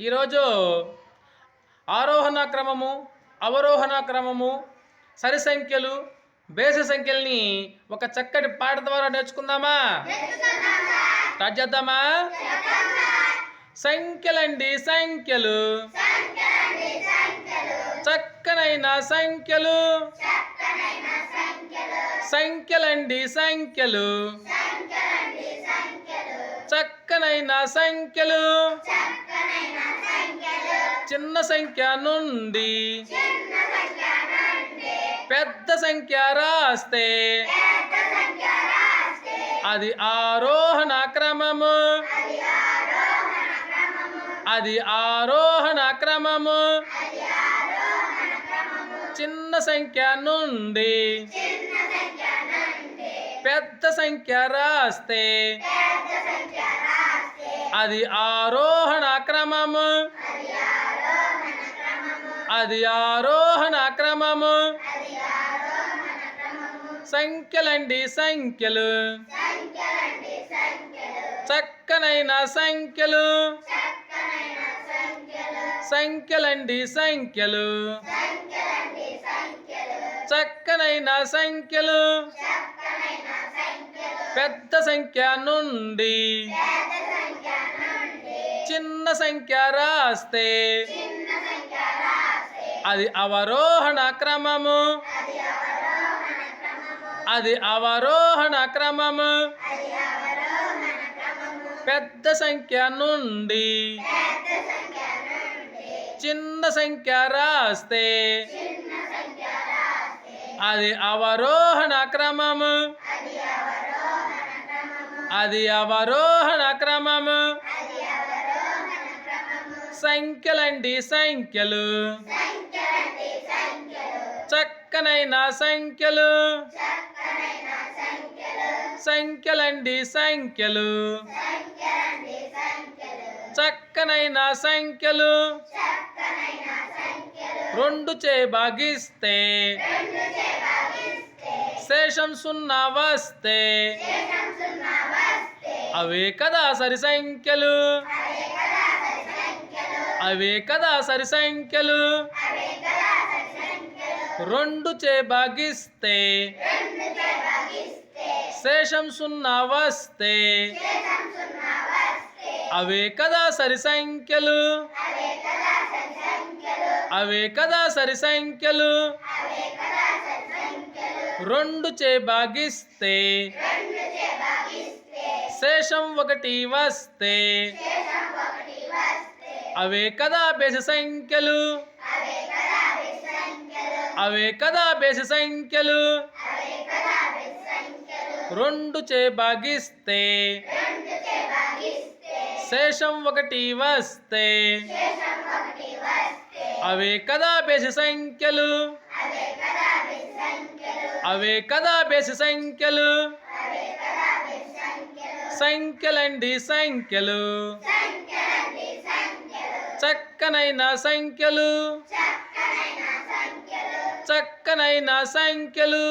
ఈరోజు ఆరోహణ క్రమము అవరోహణ క్రమము సరి సంఖ్యలు బేసి సంఖ్యల్ని ఒక చక్కటి పాట ద్వారా నేర్చుకుందామా? స్టార్ట్ చేద్దామా? సంఖ్యలండి సంఖ్యలు. చక్కనైన సంఖ్యలు. సంఖ్యలండి సంఖ్యలు. చక్కనైన సంఖ్యలు. చిన్న సంఖ్య నుండి పెద్ద సంఖ్య రాస్తే అది ఆరోహణ క్రమము. అది ఆరోహణ క్రమము. చిన్న సంఖ్య నుండి పెద్ద సంఖ్య రాస్తే అది ఆరోహణ క్రమము అది ఆరోహణ క్రమము సంఖ్యలండి సంఖ్యలు. చక్కనైన సంఖ్యలు. సంఖ్యలండి సంఖ్యలు. చక్కనైన సంఖ్యలు. పెద్ద సంఖ్య నుండి చిన్న సంఖ్య రాస్తే. అది అవరోహణ క్రమము. అది అవరోహణ క్రమము. పెద్ద సంఖ్య నుండి. చిన్న సంఖ్య రాస్తే. అది అవరోహణ క్రమము. అది అవరోహణ క్రమము. సంఖ్యలండి సంఖ్యలు. చక్కనైన సంఖ్యలు. సంఖ్యలండి సంఖ్యలు. చక్కనైన సంఖ్యలు. రెండు చే భాగిస్తే శేషం సున్నా వస్తే. అవే కదా సరి సంఖ్యలు. అవే కదా సరి సంఖ్యలు రెండు చే భాగిస్తే శేషం సున్నా వస్తే. అవే కదా సరి సంఖ్యలు అవే కదా సరి సంఖ్యలు రెండు చే భాగిస్తే శేషం ఒకటి వస్తే. అవే కదా బేసి సంఖ్యలు. అవే కదా బేసి సంఖ్యలు. రెండు చే భాగిస్తే. శేషం ఒకటి వస్తే. అవే కదా బేసి సంఖ్యలు. అవే కదా బేసి సంఖ్యలు. సంఖ్యలండి సంఖ్యలు. చక్కనైన సంఖ్యలు. చక్కనైన సంఖ్యలు.